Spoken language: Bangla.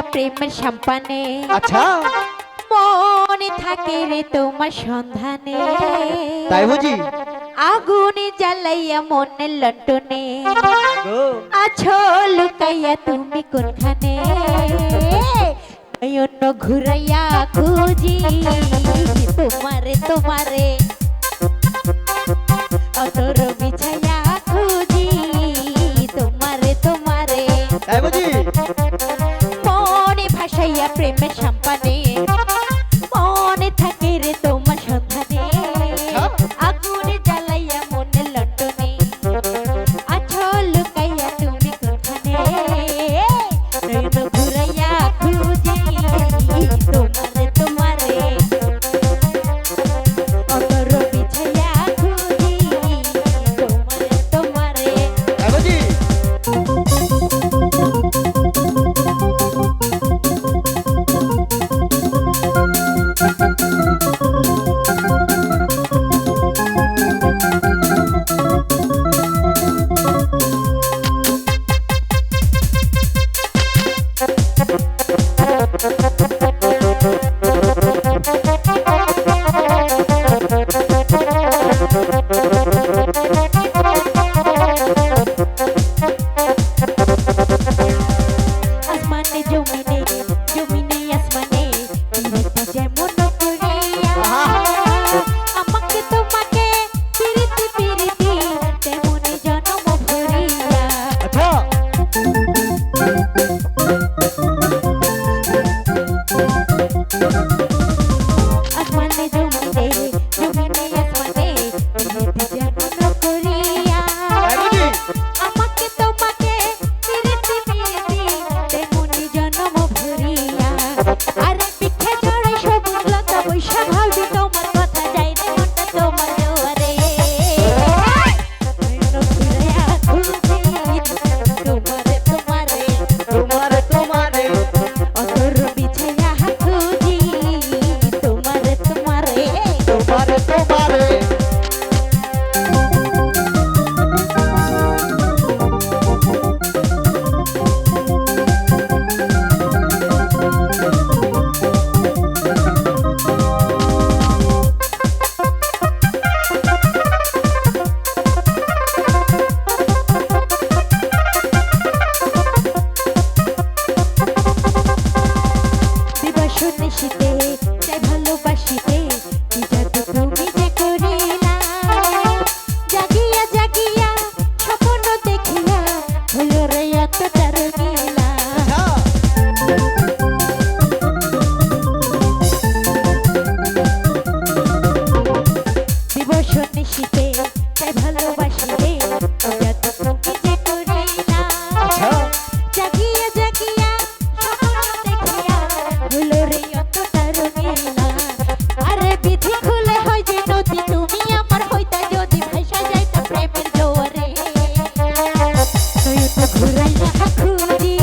প্রেমের সম্পানে। আচ্ছা। মনে থাকে রে তোমার সন্ধানে। তাই বুঝি? আগুনে জ্বালাইয়া মনে লটনে। আছো লুকাইয়া তুমি কোনখানে? অন্য ঘুরাইয়া খুঁজি তোমারে তোমারে। অতর বিছাইয়া খুঁজি তোমারে তোমারে। তাই বুঝি? প্রেমের সামনে খুঁজি